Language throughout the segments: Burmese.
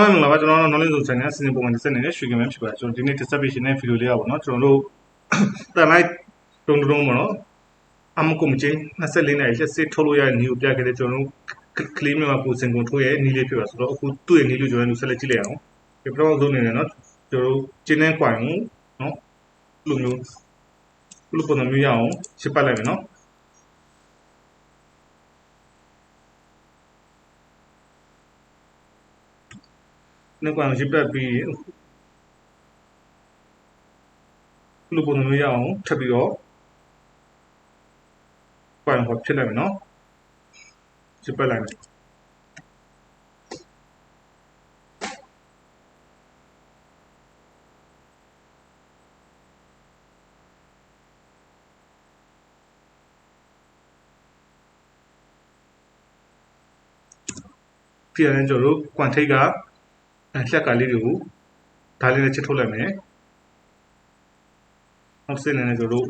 အားလုံးမင်္ဂလာပါကျွန်တော်တို့ knowledge zone channel စီစဉ်ပုံမှန်တစ်ဆက်နေတဲ့ရွှေကင်မဖြစ်ပါတယ်ကျွန်တော်ဒီနေ့ dissertation နဲ့ video လေးရပါတော့ကျွန်တော်တို့တန်လိုက်တုံတုံပေါ့နော်အမကုမချင်း24နိုင်လက်စစ်ထုတ်လို့ရတဲ့နီကိုပြခဲ့တဲ့ကျွန်တော်တို့ claim မှာကိုစင်ကုန်ထုတ်ရဲ့နီလေးဖြစ်ပါဆိုတော့အခုသူ့ရဲ့နီလေးကျွန်တော်တို့ဆက်လက်ကြည့်လိုက်အောင်ဒီပထမဆုံးအနေနဲ့နော်ကျွန်တော်တို့ကျင်းနှင်းကွိုင်ကိုနော်လူမျိုးလူပုံစံမျိုးရအောင်ရှင်းပတ်လိုက်မယ်နော် နှစ်ကွာရစ်ပတ်ပြီးလူပုံမျိုးရအောင်ထပ်ပြီးတော့ကွာဟောဖြစ်လိုက်မယ်နော်ရစ်ပတ်လိုက်မယ်ပြန်ရင်ကျွန်တော်တို့ကွန်ထိတ်ကအဲ လက်ကလေးတွေကိုဒါလေးနဲ့ချစ်ထုတ်လိုက်မယ်နောက်စင်းနေနေကြတို့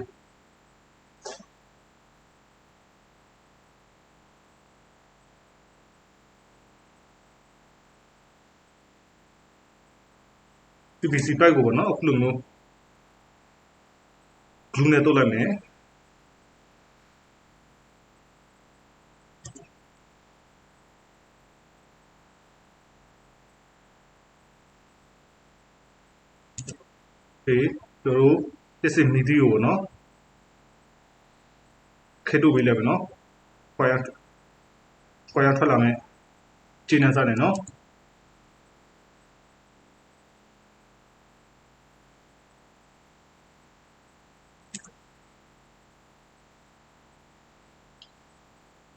ဒီ PC ပိုက်ကိုပေါ့နော်အခုလိုမျိုး glue နဲ့တုပ်လိုက်မယ် ဒီတို့တို့တစ်စင်မီဒီယိုပေါ့နော်ခေတုပေးလိုက်မယ်နော်ခွာရခွာရထွက်လာမယ်ကျင်းနေစားတယ်နော်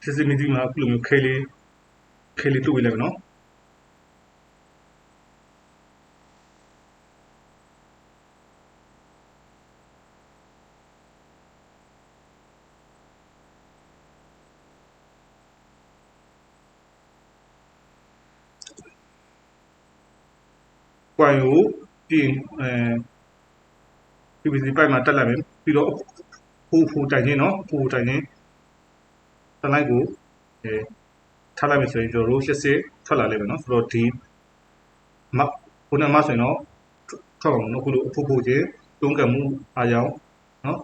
တစ်စင်မီဒီမှာအခုလိုမျိုးခဲလေးခဲလေးတုပ်ပေးလိုက်မယ်နော် coin ကိုပြီးရင်အဲ PVC pipe မှာတက်လိုက်မယ်ပြီးတော့ဟိုဟိုတိုင်ချင်းနော်ဟိုတိုင်ချင်းတလိုက်ကိုအဲထားလိုက်မယ်ဆိုရင်ကျွန်တော်တို့80ထွက်လာလိမ့်မယ်နော်ဆိုတော့ဒီမခုနမှဆိုရင်တော့ထွက်အောင်နော်ခုလိုအဖို့ဖို့ချင်းတွန်းကန်မှုအားကြောင့်နော်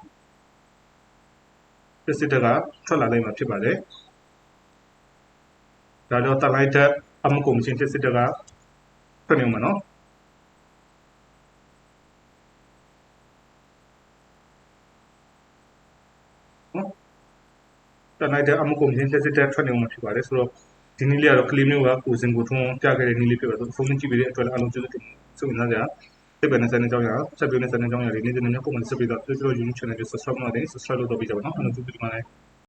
ပစ္စည်းတကထွက်လာလိမ့်မှာဖြစ်ပါတယ်ဒါတော့တလိုက်တဲ့အမှုကုန်ချင်းပစ္စည်းတကထွက်နေမှာနော် လိုက်တဲ့အမကုန်ချင်းတက်စစ်တက်ထွက်နေမှာဖြစ်ပါတယ်ဆိုတော့ဒီနည်းလေးကတော့ကလီမျိုးကကိုစင်ကိုထုံးပြခဲ့တဲ့နည်းလေးဖြစ်ပါတယ်ဖုန်းနဲ့ကြည့်ပြီးတဲ့အတွက်လည်းအလုံးစုံစုံစုံစမ်းကြစိတ်ပဲနဲ့စတဲ့ကြောင်းရဆက်ပြီးနဲ့စတဲ့ကြောင်းရလေးနေ့စဉ်နဲ့ပုံမှန်ဆက်ပြီးတော့ Facebook YouTube channel ကို subscribe လုပ်တယ် subscribe လုပ်တော့ပြီးကြပါတော့အလုံးစုံဒီမှာလည်း